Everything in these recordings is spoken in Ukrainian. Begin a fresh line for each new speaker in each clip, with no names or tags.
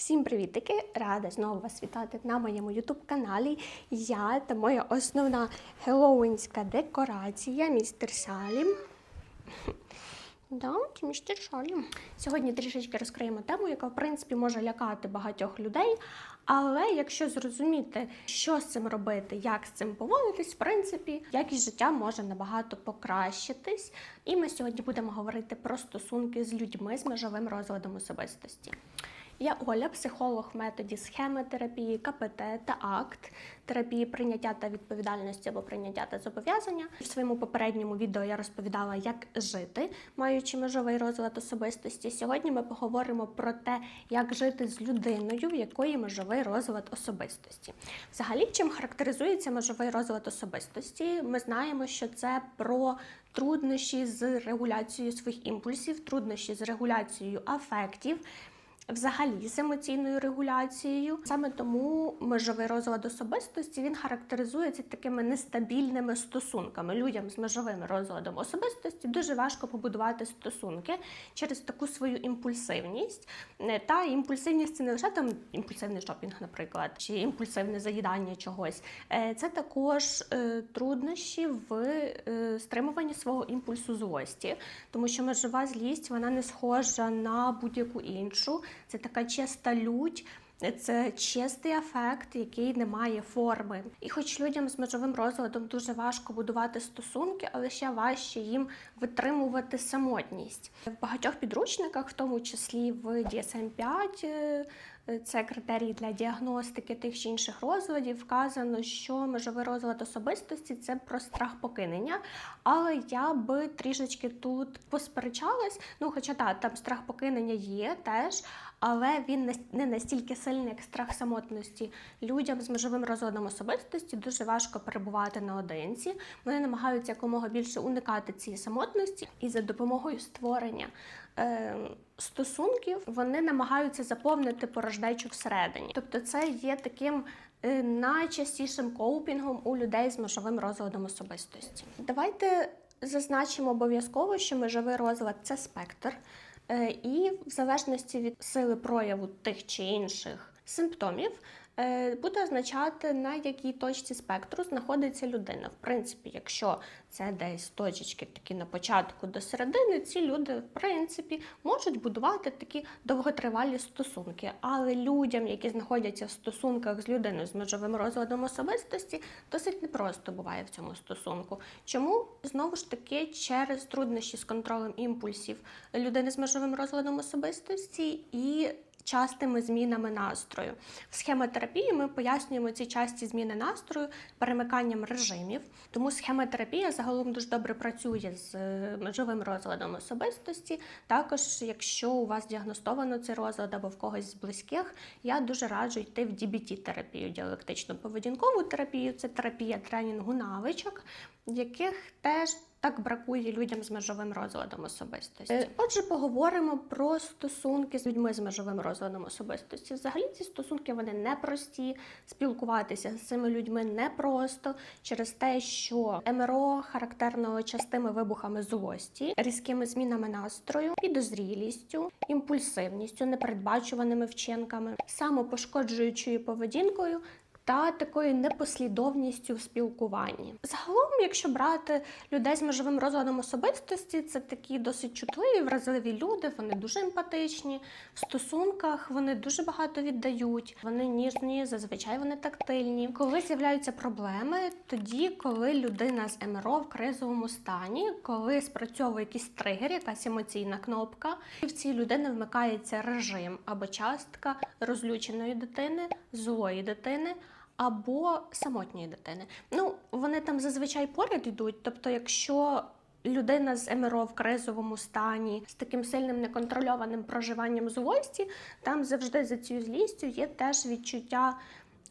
Всім привітики! Рада знову вас вітати на моєму ютуб-каналі. Я та моя основна хеллоуінська декорація, містер Салім. Да, містер Салім. Сьогодні трішечки розкриємо тему, яка в принципі може лякати багатьох людей. Але якщо зрозуміти, що з цим робити, як з цим поводитись, в принципі, якість життя може набагато покращитись. І ми сьогодні будемо говорити про стосунки з людьми з межовим розладом особистості. Я Оля, психолог в методі схемотерапії, КПТ та акт терапії прийняття та відповідальності або прийняття та зобов'язання. В своєму попередньому відео я розповідала, як жити, маючи межовий розлад особистості. Сьогодні ми поговоримо про те, як жити з людиною, в якої межовий розлад особистості. Взагалі, чим характеризується межовий розлад особистості? Ми знаємо, що це про труднощі з регуляцією своїх імпульсів, труднощі з регуляцією афектів. Взагалі з емоційною регуляцією. Саме тому межовий розлад особистості він характеризується такими нестабільними стосунками. Людям з межовим розладом особистості дуже важко побудувати стосунки через таку свою імпульсивність. Е, Та імпульсивність це не лише там імпульсивний шопінг, наприклад, чи імпульсивне заїдання чогось. Е, Це також е, труднощі в стримуванні свого імпульсу злості, тому що межова злість вона не схожа на будь-яку іншу. Це така чиста лють. Це чистий ефект, який не має форми. І хоч людям з межовим розладом дуже важко будувати стосунки, але ще важче їм витримувати самотність. В багатьох підручниках, в тому числі в DSM-5, е, це критерії для діагностики тих чи інших розладів, вказано, що межовий розлад особистості це про страх покинення. Але я би трішечки тут посперечалась. Ну, хоча так, там страх покинення є теж, але він не- настільки сильний, як страх самотності. Людям з межовим розладом особистості дуже важко перебувати наодинці. Вони намагаються якомога більше уникати цієї самотності, і за допомогою створення е, стосунків вони намагаються заповнити порожнечу всередині. Тобто, це є таким. е, Найчастішим коупінгом у людей з межовим розладом особистості. Давайте зазначимо обов'язково, що межовий розлад це спектр, Е, і в залежності від сили прояву тих чи інших симптомів буде означати, на якій точці спектру знаходиться людина. В принципі, якщо це десь точечки такі на початку до середини, ці люди, в принципі, можуть будувати такі довготривалі стосунки. Але людям, які знаходяться в стосунках з людиною з межовим розладом особистості, досить непросто буває в цьому стосунку. Чому знову ж таки через труднощі з контролем імпульсів людини з межовим розладом особистості і частими змінами настрою. В схемотерапії ми пояснюємо ці часті зміни настрою перемиканням режимів. Тому схемотерапія загалом дуже добре працює з е, межовим розладом особистості. Також, якщо у вас діагностовано цей розлад або в когось з близьких, я дуже раджу йти в DBT-терапію, діалектично поведінкову терапію. Це терапія тренінгу навичок, яких теж так бракує людям з межовим розладом особистості. Е, Отже, поговоримо про стосунки з людьми з межовим розладом особистості. Взагалі ці стосунки вони непрості. Спілкуватися з цими людьми непросто через те, що МРО характерно частими вибухами злості, різкими змінами настрою, підозрілістю, імпульсивністю, непередбачуваними вчинками, самопошкоджуючою поведінкою та такою непослідовністю в спілкуванні. Загалом, якщо брати людей з межовим розладом особистості, це такі досить чутливі, вразливі люди, вони дуже емпатичні. В стосунках вони дуже багато віддають, вони ніжні, зазвичай вони тактильні. Коли з'являються проблеми, тоді, коли людина з МРО в кризовому стані, коли спрацьовує якийсь тригер, якась емоційна кнопка, і в цій людини вмикається режим або частка розлюченої дитини, злої дитини або самотньої дитини. Ну, вони там зазвичай поряд йдуть. Тобто, якщо людина з МРО в кризовому стані з таким сильним неконтрольованим проживанням злості, там завжди за цією злістю є теж відчуття.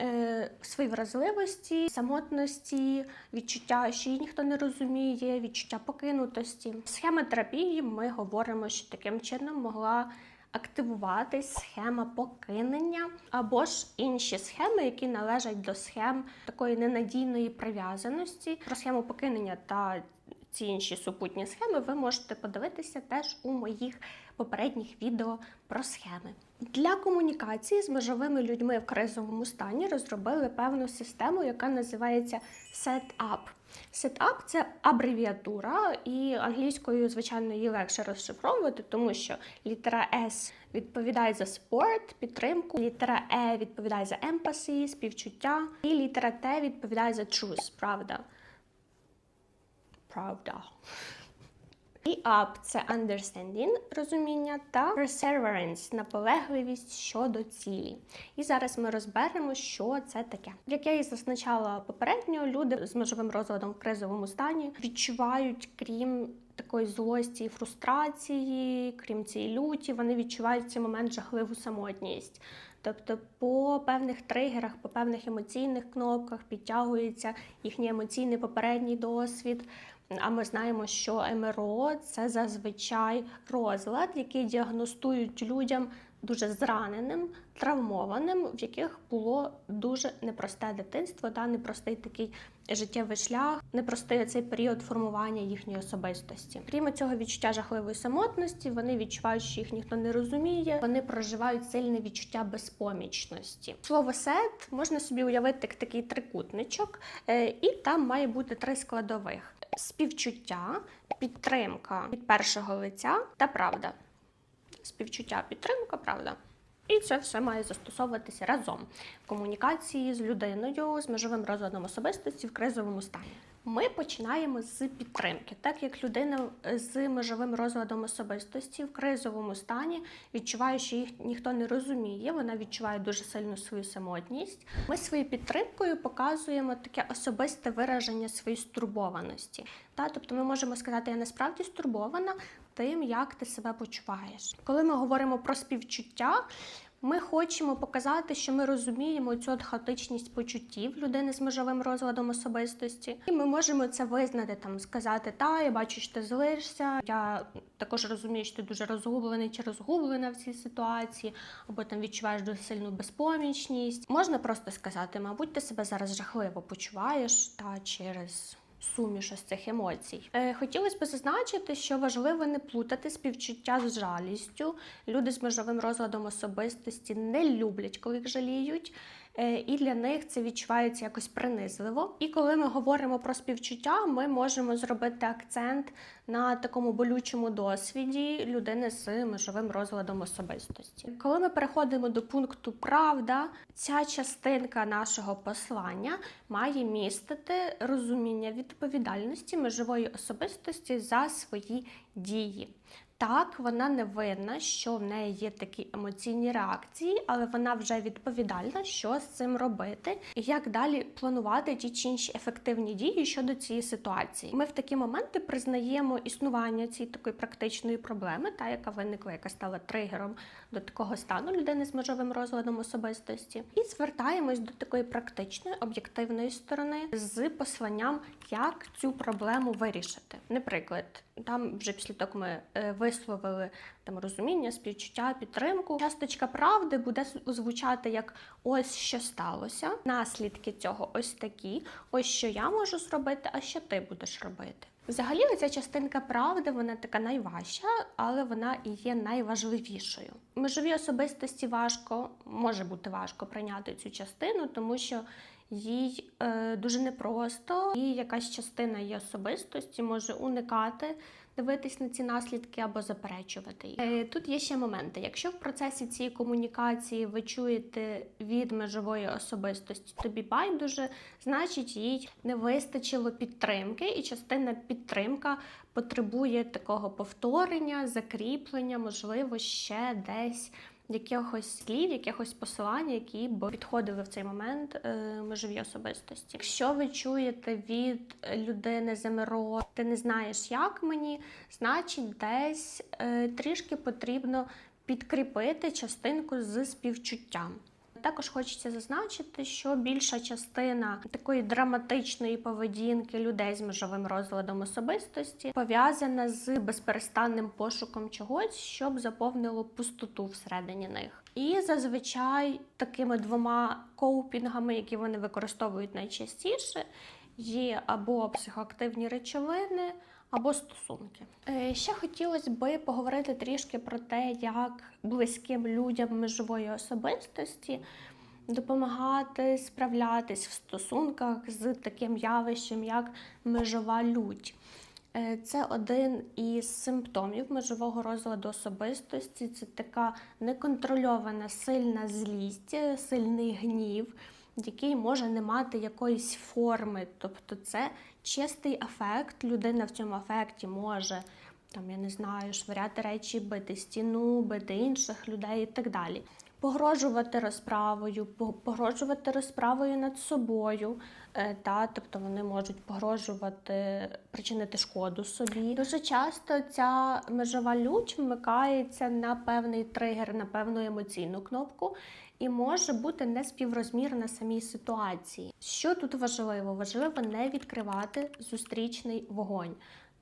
е, Своєї вразливості, самотності, відчуття, що її ніхто не розуміє, відчуття покинутості. В схемотерапії ми говоримо, що таким чином могла активуватись схема покинення або ж інші схеми, які належать до схем такої ненадійної прив'язаності. Про схему покинення та ці інші супутні схеми ви можете подивитися теж у моїх попередніх відео про схеми. Для комунікації з межовими людьми в кризовому стані розробили певну систему, яка називається SETUP. SETUP – це абревіатура, і англійською, звичайно, її легше розшифровувати, тому що літера S відповідає за support, підтримку, літера E відповідає за empathy, співчуття, і літера T відповідає за truth, правда. Правда. І up – це understanding, розуміння, та perseverance – наполегливість щодо цілі. І зараз ми розберемо, що це таке. Як я і зазначала попередньо, люди з межовим розладом в кризовому стані відчувають, крім такої злості і фрустрації, крім цієї люті, вони відчувають в цей момент жахливу самотність. Тобто по певних тригерах, по певних емоційних кнопках підтягується їхній емоційний попередній досвід. А ми знаємо, що МРО це зазвичай розлад, який діагностують людям дуже зраненим, травмованим, в яких було дуже непросте дитинство та непростий такий життєвий шлях, непростий цей період формування їхньої особистості. Крім цього відчуття жахливої самотності, вони відчувають, що їх ніхто не розуміє. Вони проживають сильне відчуття безпомічності. Слово сет можна собі уявити як такий трикутничок, е, і там має бути три складових: співчуття, підтримка від першого лиця та правда. Співчуття, підтримка, правда. І це все має застосовуватися разом в комунікації з людиною з межовим розладом особистості в кризовому стані. Ми починаємо з підтримки, так як людина з межовим розладом особистості в кризовому стані відчуває, що їх ніхто не розуміє, вона відчуває дуже сильно свою самотність. Ми своєю підтримкою показуємо таке особисте вираження своєї стурбованості. Та, тобто ми можемо сказати, я насправді стурбована тим, як ти себе почуваєш. Коли ми говоримо про співчуття, ми хочемо показати, що ми розуміємо цю от хаотичність почуттів людини з межовим розладом особистості, і ми можемо це визнати, там сказати, та я бачу, що ти злишся. Я також розумію, що ти дуже розгублений чи розгублена в цій ситуації, або там відчуваєш дуже сильну безпомічність. Можна просто сказати, мабуть, ти себе зараз жахливо почуваєш та через. Суміш ось цих емоцій. Е, хотілося б зазначити, що важливо не плутати співчуття з жалістю. Люди з межовим розладом особистості не люблять, коли їх жаліють. Е, і для них це відчувається якось принизливо. І коли ми говоримо про співчуття, ми можемо зробити акцент на такому болючому досвіді людини з межовим розладом особистості. Коли ми переходимо до пункту Правда, ця частинка нашого послання має містити розуміння відповідальності межової особистості за свої дії. Так, вона не винна, що в неї є такі емоційні реакції, але вона вже відповідальна, що з цим робити, і як далі планувати ті чи інші ефективні дії щодо цієї ситуації. Ми в такі моменти признаємо існування цієї такої практичної проблеми, та яка виникла, яка стала тригером до такого стану людини з межовим розладом особистості, і звертаємось до такої практичної об'єктивної сторони з посланням, як цю проблему вирішити. Наприклад, там вже після того, ми е, висловили там розуміння, співчуття, підтримку. Часточка правди буде звучати як ось що сталося. Наслідки цього ось такі. Ось що я можу зробити, а що ти будеш робити. Взагалі, ця частинка правди, вона така найважча, але вона і є найважливішою. Межові особистості важко може бути важко прийняти цю частину, тому що їй е, дуже непросто, і якась частина її особистості може уникати. Дивитись на ці наслідки або заперечувати їх. Е, Тут є ще моменти. Якщо в процесі цієї комунікації ви чуєте від межової особистості тобі байдуже, значить їй не вистачило підтримки, і частина підтримка потребує такого повторення, закріплення, можливо, ще десь якихось слів, якихось посилань, які б підходили в цей момент е, особистості. Якщо ви чуєте від людини ЗМРО, МРО, ти не знаєш, як мені, значить, десь е, трішки потрібно підкріпити частинку з співчуттям. Також хочеться зазначити, що більша частина такої драматичної поведінки людей з межовим розладом особистості пов'язана з безперестанним пошуком чогось, щоб заповнило пустоту всередині них. І зазвичай такими двома коупінгами, які вони використовують найчастіше, є або психоактивні речовини, або стосунки. Е, Ще хотілося би поговорити трішки про те, як близьким людям межової особистості допомагати справлятись в стосунках з таким явищем, як межова лють. Е, Це один із симптомів межового розладу особистості. Це така неконтрольована сильна злість, е, сильний гнів, який може не мати якоїсь форми. Тобто це чистий афект. Людина в цьому афекті може. Там, я не знаю, швиряти речі, бити стіну, бити інших людей і так далі. Погрожувати розправою, погрожувати розправою над собою, е, та, тобто вони можуть погрожувати, причинити шкоду собі. Дуже часто ця межова лють вмикається на певний тригер, на певну емоційну кнопку і може бути неспіврозмірна самій ситуації. Що тут важливо? Важливо не відкривати зустрічний вогонь.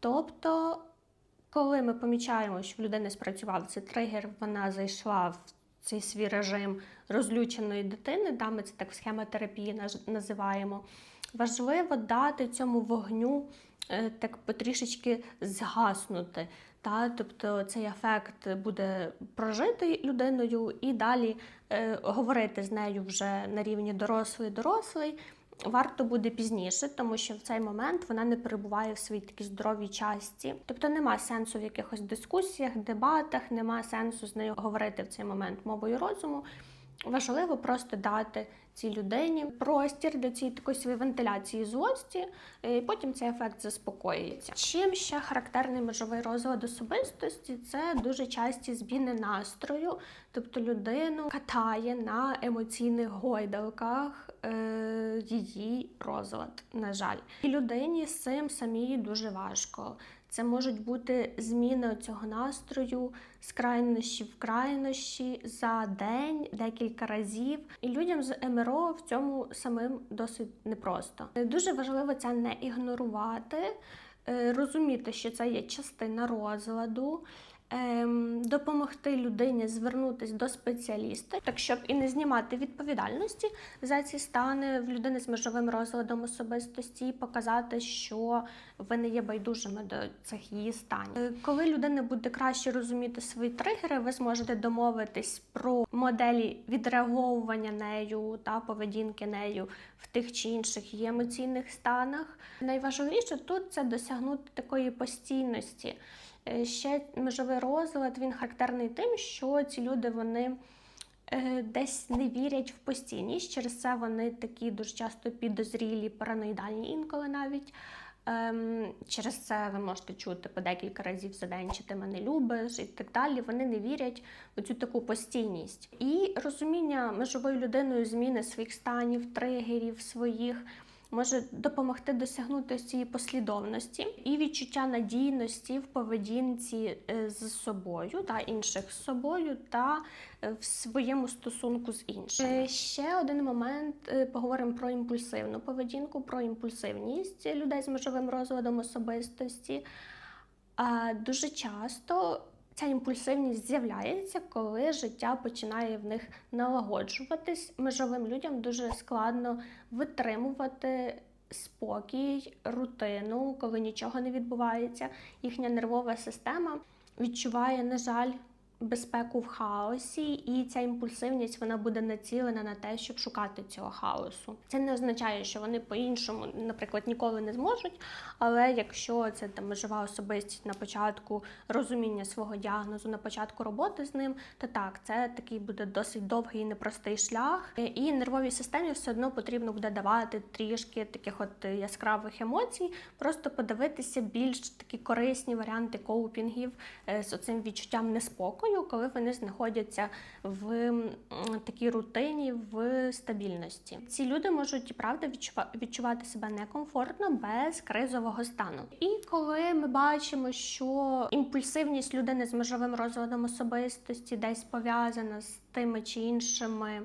Тобто коли ми помічаємо, що в людини спрацював цей тригер, вона зайшла в цей свій режим розлюченої дитини, да, ми це так в схемотерапії називаємо. Важливо дати цьому вогню е, так потрішечки згаснути. Та? Тобто цей ефект буде прожитий людиною і далі е, говорити з нею вже на рівні дорослий-дорослий варто буде пізніше, тому що в цей момент вона не перебуває в своїй такій здоровій часті. Тобто нема сенсу в якихось дискусіях, дебатах, нема сенсу з нею говорити в цей момент мовою розуму. Важливо просто дати цій людині простір для цієї такої своєї вентиляції злості, і потім цей ефект заспокоюється. Чим ще характерний межовий розлад особистості це дуже часті зміни настрою, тобто людину катає на емоційних гойдалках е, її розлад, на жаль. І людині з цим самій дуже важко. Це можуть бути зміни цього настрою з крайнощі в крайнощі за день, декілька разів. І людям з МРО в цьому самим досить непросто. Дуже важливо це не ігнорувати, е, розуміти, що це є частина розладу. Ем, Допомогти людині звернутися до спеціаліста, так щоб і не знімати відповідальності за ці стани в людини з межовим розладом особистості, і показати, що ви не є байдужими до цих її станів. Е, Коли людина буде краще розуміти свої тригери, ви зможете домовитись про моделі відреаговування нею та поведінки нею в тих чи інших її емоційних станах. Найважливіше тут це досягнути такої постійності. Е, Ще межовий розлад він характерний тим, що ці люди вони е, десь не вірять в постійність. Через це вони такі дуже часто підозрілі, параноїдальні інколи навіть. Ем, через це ви можете чути по декілька разів за день, чи ти мене любиш, і так далі. Вони не вірять в цю таку постійність. І розуміння межовою людиною зміни своїх станів, тригерів своїх може допомогти досягнути цієї послідовності і відчуття надійності в поведінці е, з собою та інших з собою та е, в своєму стосунку з іншим. Е, Ще один момент поговоримо про імпульсивну поведінку, про імпульсивність людей з межовим розладом особистості. Дуже часто ця імпульсивність з'являється, коли життя починає в них налагоджуватись. Межовим людям дуже складно витримувати спокій, рутину, коли нічого не відбувається. Їхня нервова система відчуває, на жаль, безпеку в хаосі, і ця імпульсивність вона буде націлена на те, щоб шукати цього хаосу. Це не означає, що вони по-іншому, наприклад, ніколи не зможуть. Але якщо це там межова особистість на початку розуміння свого діагнозу, на початку роботи з ним, то так, це такий буде досить довгий і непростий шлях. І нервовій системі все одно потрібно буде давати трішки таких от яскравих емоцій, просто подивитися більш такі корисні варіанти коупінгів е, з оцим відчуттям неспокою, коли вони знаходяться в такій рутині, в стабільності. Ці люди можуть правда відчува- відчувати себе некомфортно без кризового стану. І коли ми бачимо, що імпульсивність людини з межовим розладом особистості десь пов'язана з тими чи іншими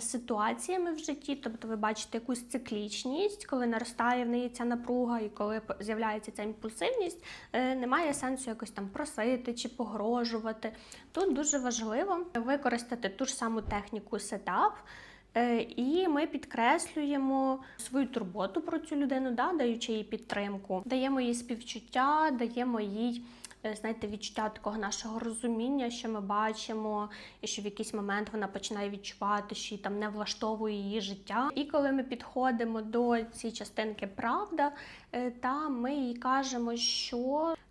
ситуаціями в житті, тобто ви бачите якусь циклічність, коли наростає в неї ця напруга, і коли з'являється ця імпульсивність, е, немає сенсу якось там просити чи погрожувати. Тут дуже важливо використати ту ж саму техніку сетап. Е, І ми підкреслюємо свою турботу про цю людину, да, даючи їй підтримку, даємо їй співчуття, даємо їй. Е, Знаєте, відчуття такого нашого розуміння, що ми бачимо, і що в якийсь момент вона починає відчувати, що її там не влаштовує її життя. І коли ми підходимо до цієї частинки правда, е, та ми їй кажемо, що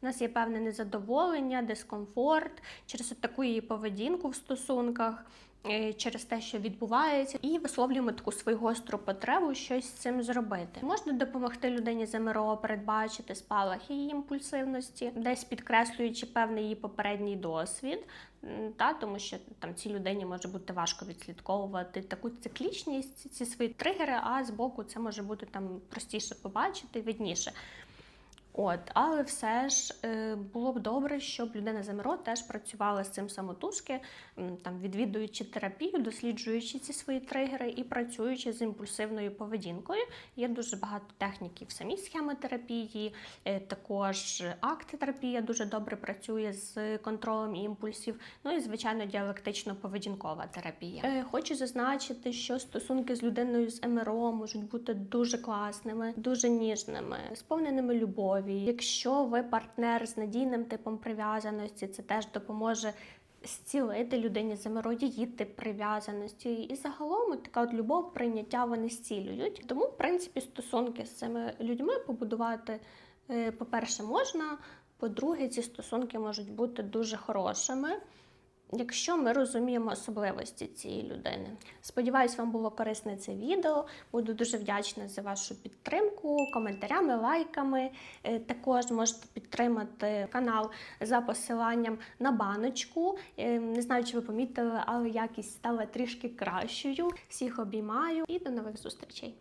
в нас є певне незадоволення, дискомфорт через таку її поведінку в стосунках. Е, Через те, що відбувається, і висловлюємо таку свою гостру потребу щось з цим зробити. Можна допомогти людині з МРО передбачити спалах її імпульсивності, десь підкреслюючи певний її попередній досвід, та тому що там цій людині може бути важко відслідковувати таку циклічність, ці свої тригери, а з боку це може бути там простіше побачити, видніше. От, але все ж е, було б добре, щоб людина з МРО теж працювала з цим самотужки, там відвідуючи терапію, досліджуючи ці свої тригери і працюючи з імпульсивною поведінкою. Є дуже багато техніків в самій схемотерапії, е, також акт-терапія дуже добре працює з контролем імпульсів. Ну і звичайно, діалектично-поведінкова терапія. Е, Хочу зазначити, що стосунки з людиною з МРО можуть бути дуже класними, дуже ніжними, сповненими любові. Якщо ви партнер з надійним типом прив'язаності, це теж допоможе. Зцілити людині з її тип прив'язаності. І загалом така от любов, прийняття вони зцілюють. Тому, в принципі, стосунки з цими людьми побудувати, е, по-перше, можна. По-друге, ці стосунки можуть бути дуже хорошими, якщо ми розуміємо особливості цієї людини. Сподіваюсь, вам було корисне це відео. Буду дуже вдячна за вашу підтримку, коментарями, лайками. Е, Також можете підтримати канал за посиланням на баночку. Е, Не знаю, чи ви помітили, але якість стала трішки кращою. Всіх обіймаю і до нових зустрічей.